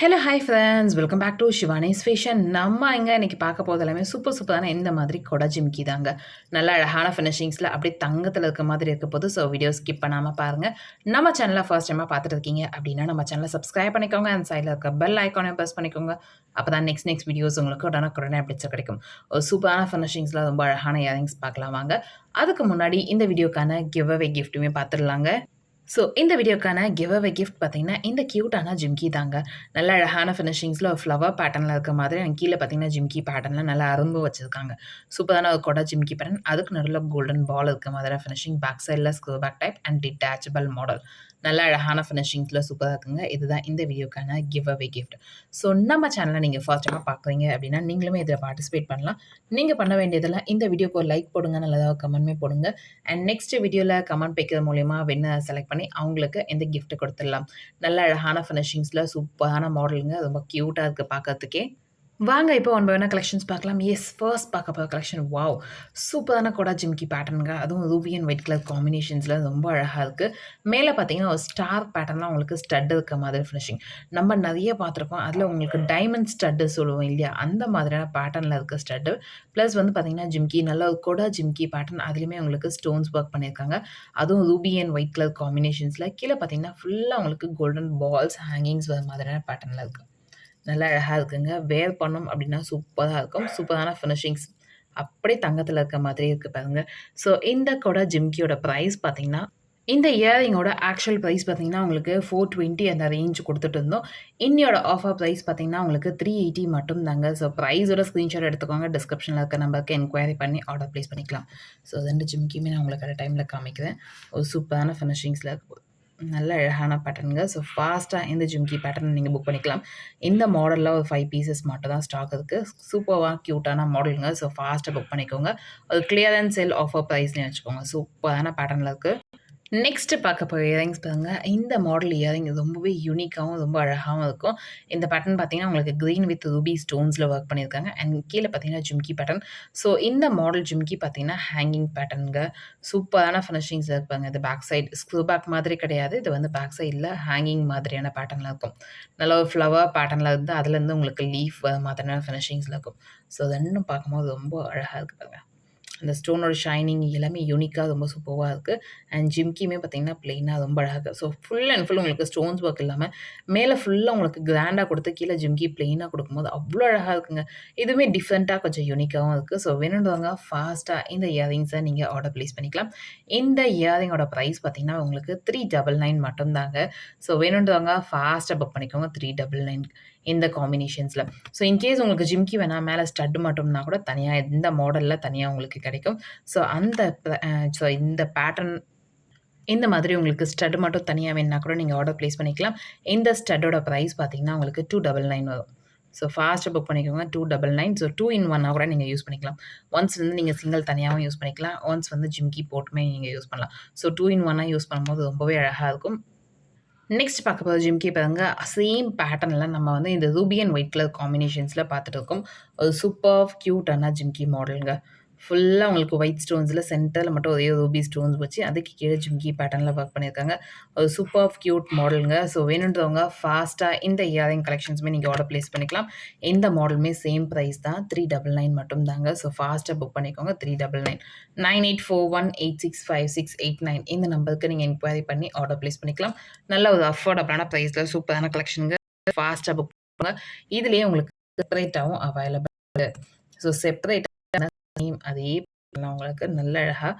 Hello hi friends welcome back to Shivani's fashion நம்ம இங்கே இன்றைக்கி பார்க்க போகிறது எல்லாமே சூப்பர் சூப்பரான இந்த மாதிரி கொடை ஜிமிக்கி தாங்க. நல்ல அழகான ஃபினிஷிங்ஸில் அப்படியே தங்கத்தில் இருக்க மாதிரி இருக்க போது ஸோ வீடியோ ஸ்கிப் பண்ணாமல் பாருங்கள் நம்ம சேனலை ஃபர்ஸ்ட் டைமாக பார்த்துட்டு இருக்கீங்க அப்படின்னா நம்ம சேனலை சப்ஸ்கிரைப் பண்ணிக்கோங்க. அந்த சைடில் இருக்க பெல் ஐக்கானே ப்ரெஸ் பண்ணிக்கோங்க. அப்போ தான் நெக்ஸ்ட் நெக்ஸ்ட் வீடியோஸ் உங்களுக்கு உடனே உடனே அப்டேட்ஸ் கிடைக்கும். ஒரு சூப்பரான ஃபினிஷிங்ஸில் ரொம்ப அழகான இயரிங்ஸ் பார்க்கலாம் வாங்க. அதுக்கு முன்னாடி இந்த வீடியோக்கான கிவ் அவே கிஃப்ட்டுமே பார்த்துடலாங்க. ஸோ இந்த வீடியோக்கான கிவ் அவே கிஃப்ட் பார்த்தீங்கன்னா இந்த க்யூட்டான ஜிம்கி தாங்க. நல்ல அழகான ஃபினிஷிங்ஸில் ஒரு ஃப்ளவர் பேட்டர்னில் இருக்க மாதிரி எனக்கு கீழே பார்த்தீங்கன்னா ஜிம்கி பேட்டர்னில் நல்லா அரும்பு வச்சுருக்காங்க. சூப்பரான ஒரு கொடை ஜிம்கி பேட்டர்ன் அதுக்கு நடுவில் கோல்டன் பால் இருக்க மாதிரி ஃபினிஷிங் பேக் சைடில் screw back type and detachable model நல்ல அழகான ஃபினிஷிங்ஸில் சூப்பராக இருக்குங்க. இதுதான் இந்த வீடியோக்கான கிவ் அவே கிஃப்ட் ஸோ நம்ம சேனலை நீங்கள் ஃபர்ஸ்ட் டைமாக பார்க்குறீங்க அப்படின்னா நீங்களுமே இதில் பார்ட்டிசிபேட் பண்ணலாம். நீங்கள் பண்ண வேண்டியதெல்லாம் இந்த வீடியோக்கு ஒரு லைக் போடுங்க நல்லதாக கமெண்ட்மே போடுங்க. அண்ட் நெக்ஸ்ட் வீடியோவில் கமெண்ட் வைக்கிறது மூலயமா வெண்ண செலக்ட் பண்ணி அவங்களுக்கு எந்த கிஃப்ட் கொடுத்துடலாம். நல்ல அழகான ஃபினிஷிங்ஸில் சூப்பரான மாடலுங்க ரொம்ப க்யூட்டாக இருக்குது பார்க்கறதுக்கே வாங்க இப்போ ஒன் பை ஒன் கலெக்ஷன்ஸ் பார்க்கலாம். எஸ் ஃபர்ஸ்ட் பார்க்க போகிற கலெக்ஷன் வாவ் சூப்பரான கொடா ஜிம்கி பேட்டர்னுங்க அதுவும் ரூபி அண்ட் ஒயிட் கலர் காம்பினேஷன்ஸில் ரொம்ப அழகாக இருக்குது மேலே பார்த்தீங்கன்னா ஒரு ஸ்டார் பேட்டர்லாம் உங்களுக்கு ஸ்டட் இருக்க மாதிரி ஃபினிஷிங் நம்ம நிறைய பார்த்துருக்கோம். அதில் உங்களுக்கு டைமண்ட் ஸ்டட்டு சொல்லுவோம் இல்லையா? அந்த மாதிரியான பேட்டர்னில் இருக்க ஸ்டட்டு ப்ளஸ் வந்து பார்த்தீங்கன்னா ஜிம்கி நல்ல ஒரு கொடா ஜிம்கி பேட்டர்ன் அதுலேயுமே உங்களுக்கு ஸ்டோன்ஸ் ஒர்க் பண்ணியிருக்காங்க. அதுவும் ரூபி அண்ட் ஒயிட் கலர் காம்பினேஷன்ஸில் கீழே பார்த்தீங்கன்னா ஃபுல்லாக உங்களுக்கு கோல்டன் பால்ஸ் ஹேங்கிங்ஸ் வர மாதிரியான பேட்டர்னில் இருக்குது நல்லா அழகாக இருக்குங்க. வேர் பண்ணோம் அப்படின்னா சூப்பராக இருக்கும். சூப்பரான ஃபினிஷிங்ஸ் அப்படியே தங்கத்தில் இருக்க மாதிரி இருக்குது பாருங்க. ஸோ இந்த கூட ஜிம்கியோட ப்ரைஸ் பார்த்தீங்கன்னா இந்த இயரிங்கோட ஆக்சுவல் ப்ரைஸ் பார்த்தீங்கன்னா உங்களுக்கு ஃபோர் டுவெண்ட்டி அந்த ரேஞ்ச் கொடுத்துட்டு இருந்தோம். இன்னியோட ஆஃபர் ப்ரைஸ் பார்த்தீங்கன்னா உங்களுக்கு த்ரீ எயிட்டி மட்டும் தாங்க. ஸோ ப்ரைஸோட ஸ்க்ரீன்ஷாட் எடுத்துக்கோங்க. டிஸ்கிரிப்ஷனில் இருக்க நம்பருக்கு என்கொயரி பண்ணி ஆர்டர் ப்ளேஸ் பண்ணிக்கலாம். ஸோ ரெண்டு ஜிம்கியுமே நான் உங்களுக்கு அந்த டைமில் காமிக்கிறேன். ஒரு சூப்பரான ஃபினிஷிங்ஸில் நல்ல அழகான பேட்டர்னுங்க ஸோ ஃபாஸ்ட்டாக இந்த ஜிம்கி பேட்டர்ன் நீங்கள் புக் பண்ணிக்கலாம். இந்த மாடலில் ஒரு ஃபைவ் பீசஸ் மட்டும் தான் ஸ்டாக் இருக்குது சூப்பராக க்யூட்டான மாடலுங்க ஸோ ஃபாஸ்ட்டாக புக் பண்ணிக்கோங்க. ஒரு கிளியரன்ஸ் செல் ஆஃபர் ப்ரைஸ்லேயும் வச்சுக்கோங்க. சூப்பரான பேட்டர்னில் இருக்குது நெக்ஸ்ட்டு பார்க்க போகிற இயரிங்ஸ் பாருங்கள் இந்த மாடல் இயரிங் ரொம்பவே யூனிக்காகவும் ரொம்ப அழகாகவும் இருக்கும். இந்த பேட்டர்ன் பார்த்தீங்கன்னா உங்களுக்கு க்ரீன் வித் ரூபி ஸ்டோன்ஸில் ஒர்க் பண்ணியிருக்காங்க. அண்ட் கீழே பார்த்தீங்கன்னா ஜிம்கி பேட்டர்ன் ஸோ இந்த மாடல் ஜிம்கி பார்த்தீங்கன்னா ஹேங்கிங் பேட்டர்னுங்க சூப்பரான ஃபினிஷிங்ஸ் இருப்பாங்க. இது பேக் சைடு ஸ்க்ரூ பேக் மாதிரி கிடையாது. இது வந்து பேக் சைடில் ஹேங்கிங் மாதிரியான பேட்டர்னில் இருக்கும். நல்ல ஒரு ஃப்ளவர் பேட்டர்னில் இருந்து அதுலேருந்து உங்களுக்கு லீஃப் மாதிரியான ஃபினிஷிங்ஸில் இருக்கும். ஸோ அது இன்னும் பார்க்கும்போது ரொம்ப அழகாக இருக்குது பாருங்கள் அந்த ஸ்டோனோட ஷைனிங் எல்லாமே யூனிக்காக ரொம்ப சூப்பராக இருக்குது அண்ட் ஜிம்கியுமே பார்த்திங்கன்னா ப்ளெயினாக ரொம்ப அழகாக ஸோ ஃபுல் அண்ட் ஃபுல் உங்களுக்கு ஸ்டோன்ஸ் ஒர்க் இல்லாமல் மேலே ஃபுல்லாக உங்களுக்கு கிராண்டாக கொடுத்து கீழே ஜிம்கி ப்ளெயினாக கொடுக்கும்போது அவ்வளோ அழகாக இருக்குங்க. இதுவுமே டிஃப்ரெண்ட்டாக கொஞ்சம் யூனிக்காகவும் இருக்குது ஸோ வேணுன்றவங்க ஃபாஸ்ட்டாக இந்த இயரிங்ஸை நீங்கள் ஆர்டர் ப்ளேஸ் பண்ணிக்கலாம். இந்த இயரிங்கோட ப்ரைஸ் பார்த்திங்கன்னா உங்களுக்கு த்ரீ டபுள் நைன் மட்டும்தாங்க. ஸோ வேணுன்றவங்க ஃபாஸ்ட்டாக புக் பண்ணிக்கோங்க. த்ரீ டபுள் நைன் இந்த காம்பினேஷன்ஸில் ஸோ இன்கேஸ் உங்களுக்கு ஜிம்கி வேணால் மேலே ஸ்டட் மட்டும்னா கூட தனியாக இந்த மாடலில் தனியாக உங்களுக்கு கிடைக்கும். ஸோ அந்த ஸோ இந்த பேட்டர்ன் இந்த மாதிரி உங்களுக்கு ஸ்டட் மட்டும் தனியாக வேணுன்னா கூட நீங்கள் ஆர்டர் ப்ளேஸ் பண்ணிக்கலாம். இந்த ஸ்டட்டோட ப்ரைஸ் பார்த்தீங்கன்னா உங்களுக்கு டூ டபுள் நைன் வரும். ஸோ ஃபாஸ்ட்டாக புக் பண்ணிக்கோங்க two double nine so two in ஒன்னாக கூட நீங்கள் யூஸ் பண்ணிக்கலாம். ஒன்ஸ் வந்து நீங்கள் சிங்கிள் தனியாகவும் யூஸ் பண்ணிக்கலாம். ஒன்ஸ் வந்து ஜிம்கி போட்டுமே நீங்கள் யூஸ் பண்ணலாம். ஸோ டூ இன் ஒன்னாக யூஸ் பண்ணும்போது ரொம்பவே அழகாக இருக்கும். நெக்ஸ்ட் பார்க்க போகிற ஜிம்கி பாருங்க சேம் பேட்டர்னில் நம்ம வந்து இந்த ரூபி அண்ட் ஒயிட் கலர் காம்பினேஷன்ஸில் பார்த்துட்டு இருக்கோம். ஒரு சூப்பர் க்யூட்டான ஜிம்கி மாடலுங்க ஃபுல்லாக உங்களுக்கு ஒயிட் ஸ்டோன்ஸில் சென்டரில் மட்டும் ஒரே ரூபி ஸ்டோன்ஸ் வச்சு அதுக்கு கீழே ஜிம்கி பேட்டர்னில் ஒர்க் பண்ணியிருக்காங்க. ஒரு சூப்பர் க்யூட் மாடலுங்க ஸோ வேணுன்றவங்க ஃபாஸ்ட்டாக இந்த இயரிங் கலெக்ஷன்ஸுமே நீங்கள் ஆர்டர் ப்ளேஸ் பண்ணிக்கலாம். இந்த மாடலுமே சேம் ப்ரைஸ் தான். த்ரீ டபுள் நைன் மட்டும் தாங்க ஸோ ஃபாஸ்ட்டாக புக் பண்ணிக்கோங்க. Three double nine nine eight four one eight six five six eight nine இந்த நம்பருக்கு நீங்கள் என்கொயரி பண்ணி ஆர்டர் ப்ளேஸ் பண்ணிக்கலாம். நல்ல ஒரு அஃபோர்டபுளான ப்ரைஸில் சூப்பரான கலெக்ஷனுங்க ஃபாஸ்ட்டாக புக் பண்ணுங்க. இதுலேயே உங்களுக்கு செப்பரேட்டாகவும் அவைலபிள் ஸோ செப்பரேட் சேம் அதே உங்களுக்கு நல்ல அழகாக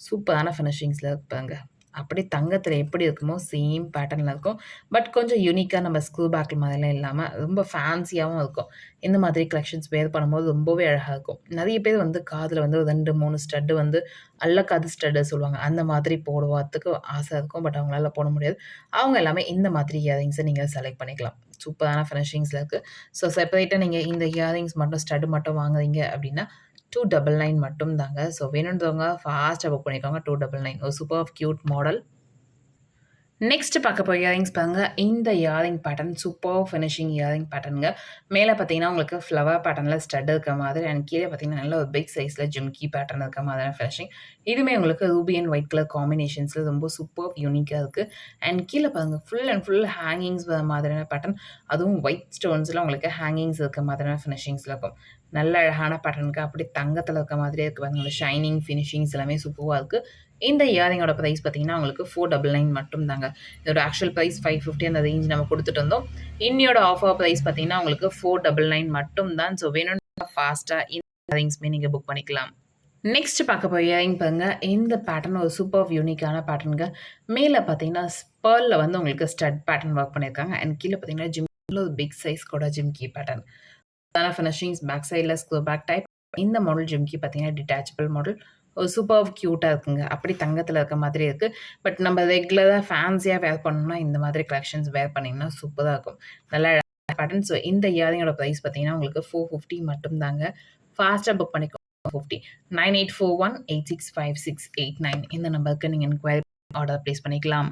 சூப்பரான ஃபினிஷிங்ஸில் இருப்பாங்க. அப்படியே தங்கத்தில் எப்படி இருக்குமோ சேம் பேட்டர்னில் இருக்கும். பட் கொஞ்சம் யூனிக்காக நம்ம ஸ்க்ரூ பேக்கில் மாதிரிலாம் இல்லாமல் ரொம்ப ஃபேன்சியாகவும் இருக்கும். இந்த மாதிரி கலெக்ஷன்ஸ் வேர் பண்ணும்போது ரொம்பவே அழகாக இருக்கும். நிறைய பேர் வந்து காதில் வந்து ரெண்டு மூணு ஸ்டட்டு வந்து அல்லக்காது ஸ்டட்டு சொல்லுவாங்க. அந்த மாதிரி போடுவதுக்கு ஆசை இருக்கும். பட் அவங்களால போட முடியாது. அவங்க எல்லாமே இந்த மாதிரி இயரிங்ஸை நீங்கள் செலக்ட் பண்ணிக்கலாம். சூப்பரான ஃபினிஷிங்ஸில் இருக்குது ஸோ செப்பரேட்டாக நீங்கள் இந்த இயரிங்ஸ் மட்டும் ஸ்டட்டு மட்டும் வாங்குறீங்க அப்படின்னா டூ டபுள் நைன் மட்டும் தாங்க ஸோ வேணுன்றவங்க ஃபாஸ்ட்டாக புக் பண்ணிக்கோங்க. டூ டபுள் நைன் ஒரு சூப்பர் க்யூட் மாடல் நெக்ஸ்ட் பார்க்க போய் இயரிங்ஸ் பாருங்க. இந்த earring pattern super finishing earring பேட்டர்னுங்க மேலே பார்த்தீங்கன்னா உங்களுக்கு ஃப்ளவர் பேட்டர்னில் ஸ்டட் இருக்க மாதிரி அண்ட் கீழே பார்த்தீங்கன்னா நல்ல ஒரு பிக் சைஸில் ஜிம்கி பேட்டர்ன் இருக்க மாதிரியான ஃபினிஷிங் இதுவுமே உங்களுக்கு ரூபி அண்ட் ஒயிட் கலர் காம்பினேஷன்ஸில் ரொம்ப சூப்பர் யூனிக்காக இருக்குது அண்ட் கீழே பாருங்கள் ஃபுல் அண்ட் ஃபுல் ஹேங்கிங்ஸ் வர மாதிரியான பேட்டர்ன் அதுவும் ஒயிட் ஸ்டோன்ஸில் உங்களுக்கு ஹேங்கிங்ஸ் இருக்க மாதிரியான ஃபினிஷிங்ஸில் இருக்கும். நல்ல அழகான பேட்டர்னுக்கு அப்படி தங்கத்தில் இருக்க மாதிரியே இருக்குது பாருங்க. ஷைனிங் ஃபினிஷிங்ஸ் எல்லாமே சூப்பராக இருக்குது இந்த இயரிங்கோட ப்ரைஸ் பார்த்தீங்கன்னா உங்களுக்கு ஃபோர் டபுள் நைன் மட்டும் தாங்க இதோட ஆக்சுவல் ப்ரைஸ் ஃபைவ் ஃபிஃப்டி அந்த ரேஞ்ச் நம்ம கொடுத்துட்டு இருந்தோம் இன்னியோட ஆஃபர் ப்ரைஸ் பார்த்தீங்கன்னா உங்களுக்கு ஃபோர் டபுள் நைன் மட்டும் தான் ஸோ வேணும்னா ஃபாஸ்ட்டாக இந்த இயரிங்ஸ்மே நீங்கள் புக் பண்ணிக்கலாம். நெக்ஸ்ட் பார்க்க போய் இயரிங் பாருங்க இந்த பேட்டர்ன் ஒரு சூப்பர் யூனிக்கான பேட்டர்னுங்க மேலே பார்த்தீங்கன்னா ஸ்பர்லில் வந்து உங்களுக்கு ஸ்டட் பேட்டர்ன் ஒர்க் பண்ணியிருக்காங்க. அண்ட் கீழே பார்த்தீங்கன்னா ஜிம்மில் ஒரு பிக் சைஸ் கூட ஜிம்கி பேட்டர்ன் ஃபினிஷிங்ஸ் பேக் சைடில் ஸ்க்ரோ பேக் டைப் இந்த மாடல் ஜிம்கி பார்த்தீங்கன்னா டிட்டாச்சபிள் மாடல் சூப்பர் க்யூட்டாக இருக்குங்க. அப்படி தங்கத்தில் இருக்க மாதிரி இருக்குது பட் நம்ம ரெகுலராக ஃபேன்சியாக வேர் பண்ணோம்னா இந்த மாதிரி கலெக்ஷன்ஸ் வேர் பண்ணிங்கன்னா சூப்பராக இருக்கும். நல்லா பேட்டர்ன் ஸோ இந்த இயரிங்கோட ப்ரைஸ் பார்த்தீங்கன்னா உங்களுக்கு ஃபோர் ஃபிஃப்டி மட்டும் தாங்க ஃபாஸ்ட்டாக புக் பண்ணிக்கோ fifty nine eight four one eight six five six eight nine இந்த நம்பருக்கு நீங்கள் என்கொயரி ஆர்டர் ப்ளேஸ் பண்ணிக்கலாம்.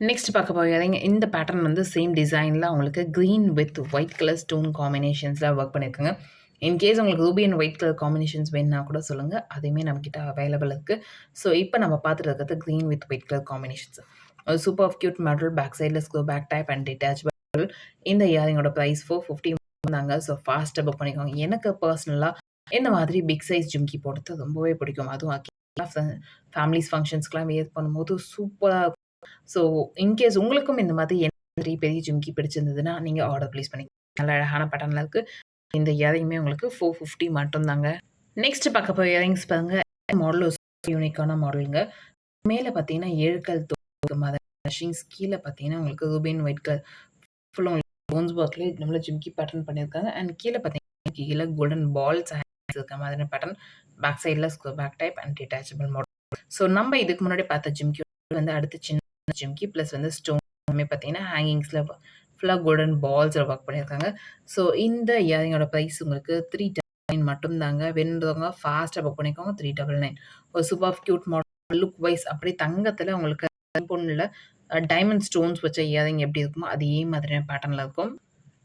நெக்ஸ்ட் பார்க்க போகிறீங்க. இந்த பேட்டர்ன் வந்து சேம் டிசைனில் உங்களுக்கு green with white colour stone காம்பினேஷன்ஸில் work பண்ணியிருக்குங்க இன்கேஸ் உங்களுக்கு ruby and white colour combinations வேணுன்னா கூட சொல்லுங்கள் அதுவுமே நம்மக்கிட்ட அவைலபிள் இருக்குது ஸோ இப்போ நம்ம பார்த்துட்டு இருக்கிறது green with white colour combinations ஒரு super of cute model back சைடில் screw back type and detachable இந்த இயரிங்கோட ப்ரைஸ் ஃபோர் ஃபிஃப்டி வந்தாங்க. ஸோ ஃபாஸ்ட்டாக புக் பண்ணிக்கோங்க. எனக்கு பர்சனலாக இந்த மாதிரி பிக் சைஸ் ஜிம்கி போடுறது ரொம்பவே பிடிக்கும். அதுவும் ஃபேமிலிஸ் ஃபங்க்ஷன்ஸ்க்கெலாம் வேர் பண்ணும்போது சூப்பராக இருக்கும். ஸோ இன்கேஸ் உங்களுக்கும் இந்த மாதிரி என்ன பெரிய ஜிம்கி பிடிச்சிருந்ததுன்னா நீங்கள் ஆர்டர் ப்ளேஸ் பண்ணி நல்ல அழகான பட்டனில் இருக்குது இந்த இயரிங்குமே உங்களுக்கு ஃபோர் ஃபிஃப்டி மட்டும்தாங்க. நெக்ஸ்ட் பார்க்க போய் இயரிங்ஸ் பாருங்க. மாடல் யூனிக்கான மாடலுங்க மேலே பார்த்தீங்கன்னா ஏழுக்கல் மதர்ஷிங்ஸ் கீழே பார்த்தீங்கன்னா உங்களுக்கு ரூபின் ஒயிட் கலர் ஃபுல்லாக போன்ஸ் ஒர்க்லேயே நம்மள ஜிம்கி பேட்டர்ன் பண்ணியிருக்காங்க. அண்ட் கீழே பார்த்தீங்கன்னா கீழே கோல்டன் பால்ஸ் இருக்க மாதிரி பேட்டர்ன் பேக் சைடில் screw back type and detachable model so நம்ம இதுக்கு முன்னாடி பார்த்த ஜிம்கி வந்து அடுத்து சின்ன ஜிம்கி ப்ளஸ் வந்து ஸ்டோன் பார்த்தீங்கன்னா ஹேங்கிங்ஸில் ஃபுல்லாக கோல்டன் பால்ஸில் ஒர்க் பண்ணியிருக்காங்க. ஸோ இந்த இயரிங்கோட ப்ரைஸ் உங்களுக்கு த்ரீ டபுள் நைன் மட்டும்தாங்க. வென்றவங்க ஃபாஸ்ட்டாக புக் பண்ணிக்கோங்க. த்ரீ டபுள் நைன் ஒரு super cute model look wise அப்படி தங்கத்தில் உங்களுக்கு பொண்ணில் டைமண்ட் ஸ்டோன்ஸ் வச்ச இயரிங் எப்படி இருக்குமோ அதே மாதிரியான பேட்டர்னில் இருக்கும்.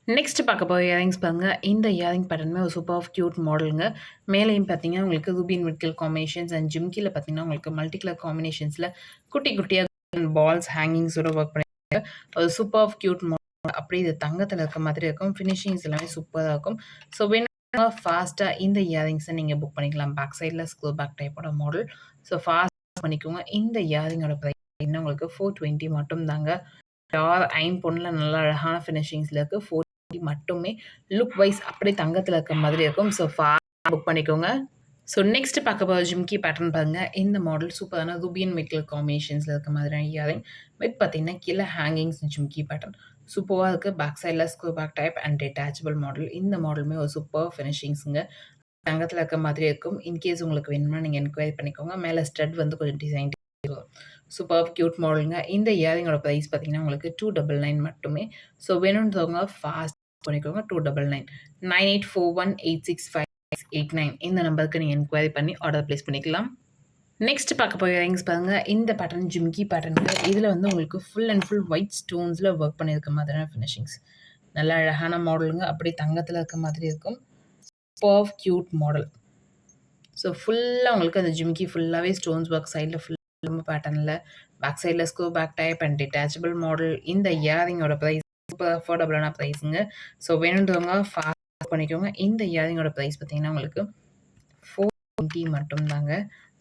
நெக்ஸ்ட் பார்க்க போகிற இயரிங்ஸ் பாருங்க. இந்த இயரிங் பேட்டர்னுமே ஒரு சூப்பர் ஆஃப் க்யூட் மாடலுங்க மேலேயும் பார்த்தீங்கன்னா உங்களுக்கு ruby and white colour combinations and ஜிம்கியில் பார்த்தீங்கன்னா உங்களுக்கு மல்டி கலர் காம்பினேஷன்ஸில் குட்டி குட்டியாக பால்ஸ் ஹேங்கிங்ஸோட ஒர்க் பண்ணி ஒரு சூப்பர் ஆஃப் க்யூட் மாடல் அப்படியே இது தங்கத்தில் இருக்க மாதிரி இருக்கும். ஃபினிஷிங்ஸ் எல்லாமே சூப்பராக இருக்கும். ஸோ வேணுமா ஃபாஸ்ட்டாக இந்த இயரிங்ஸை நீங்கள் புக் பண்ணிக்கலாம். பேக் சைடில் ஸ்க்ரூ பேக் டைப்போட மாடல் ஸோ ஃபாஸ்ட் பண்ணிக்கோங்க. இந்த இயரிங்கோட ப்ரைஸ் இன்னும் உங்களுக்கு? ஃபோர் டுவெண்ட்டி மட்டும் தாங்க. யார் ஐன் பொண்ணில் நல்ல அழகான ஃபினிஷிங்ஸில் இருக்குது ஃபோர் டுவெண்ட்டி மட்டுமே. லுக் வைஸ் அப்படியே தங்கத்தில் இருக்க மாதிரி இருக்கும். ஸோ ஃபாஸ்ட் புக் பண்ணிக்கோங்க. ஸோ நெக்ஸ்ட் பார்க்க போகிற ஜிம்கி பேட்டர்ன் பாருங்கள் இந்த மாடல் சூப்பரான ரூபியன் மெட்டல் காம்பினேஷன்ஸில் இருக்க மாதிரியான இயரிங் வித் பார்த்தீங்கன்னா கீழே ஹேங்கிங்ஸ் ஜிம்கி பேட்டர்ன் சூப்பராக இருக்குது பேக் சைடில் screw back type and detachable model இந்த மாடலுமே ஒரு சூப்பர் ஃபினிஷிங்ஸுங்க தங்கத்தில் இருக்க மாதிரி இருக்கும். இன்கேஸ் உங்களுக்கு வேணும்னா நீங்கள் என்கொயரி பண்ணிக்கோங்க. மேலே ஸ்டட் வந்து கொஞ்சம் டிசைன் சூப்பர் க்யூட் மாடலுங்க இந்த இயரிங்கோட ப்ரைஸ் பார்த்தீங்கன்னா உங்களுக்கு டூ டபுள் நைன் மட்டுமே. ஸோ வேணுன்றவங்க ஃபாஸ்ட் பண்ணிக்கோங்க. Two double nine nine eight four one eight six five eight nine இந்த நம்பருக்கு நீங்கள் என்கொயரி பண்ணி ஆர்டர் ப்ளேஸ் பண்ணிக்கலாம். நெக்ஸ்ட் பார்க்க போய் இயரிங்ஸ் பாருங்கள் இந்த பேட்டர்ன் ஜிம்கி பேட்டர்னுக்கு இதில் வந்து உங்களுக்கு ஃபுல் அண்ட் ஃபுல் ஒயிட் ஸ்டோன்ஸில் ஒர்க் பண்ணியிருக்க மாதிரியான ஃபினிஷிங்ஸ் நல்ல அழகான மாடலுங்க அப்படியே தங்கத்தில் இருக்க மாதிரி இருக்கும். பர்ஃப் க்யூட் மாடல் ஸோ ஃபுல்லாக உங்களுக்கு அந்த ஜிம்கி ஃபுல்லாகவே ஸ்டோன்ஸ் ஒர்க் சைடில் ஃபுல்லாக பேட்டர்னில் பேக் சைடில் screw back type and detachable model இந்த இயரிங்கோட ப்ரைஸ் சூப்பர் அஃபோர்டபுளான ப்ரைஸுங்க ஸோ வேணுன்றவங்க ஃபாஸ்ட் பண்ணிக்கோங்க. இந்த இயரிங்கோட ப்ரைஸ் பார்த்தீங்கன்னா உங்களுக்கு ஃபோர் டுவெண்ட்டி மட்டும்தாங்க.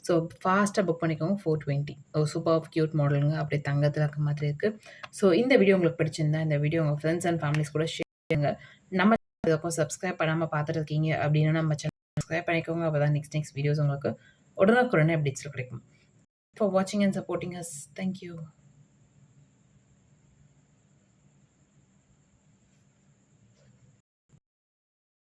ஸோ ஃபாஸ்ட்டாக புக் பண்ணிக்கோங்க four twenty oh super of cute மாடலுங்க அப்படியே தங்கத்தில் இருக்க மாதிரி இருக்குது ஸோ இந்த வீடியோ உங்களுக்கு பிடிச்சிருந்தா இந்த வீடியோ உங்கள் ஃப்ரெண்ட்ஸ் அண்ட் ஃபேமிலிஸ் கூட ஷேர் பண்ணுங்க. நம்ம இதுக்கும் சப்ஸ்கிரைப் பண்ணாமல் பார்த்துட்டு இருக்கீங்க அப்படின்னா நம்ம சேனல் சப்ஸ்கிரைப் பண்ணிக்கோங்க. அப்போ தான் நெக்ஸ்ட் நெக்ஸ்ட் வீடியோஸ் உங்களுக்கு உடனுக்குடனே அப்டேட்ஸில் கிடைக்கும். ஃபார் வாட்சிங் அண்ட் சப்போர்ட்டிங் அஸ் தேங்க்யூ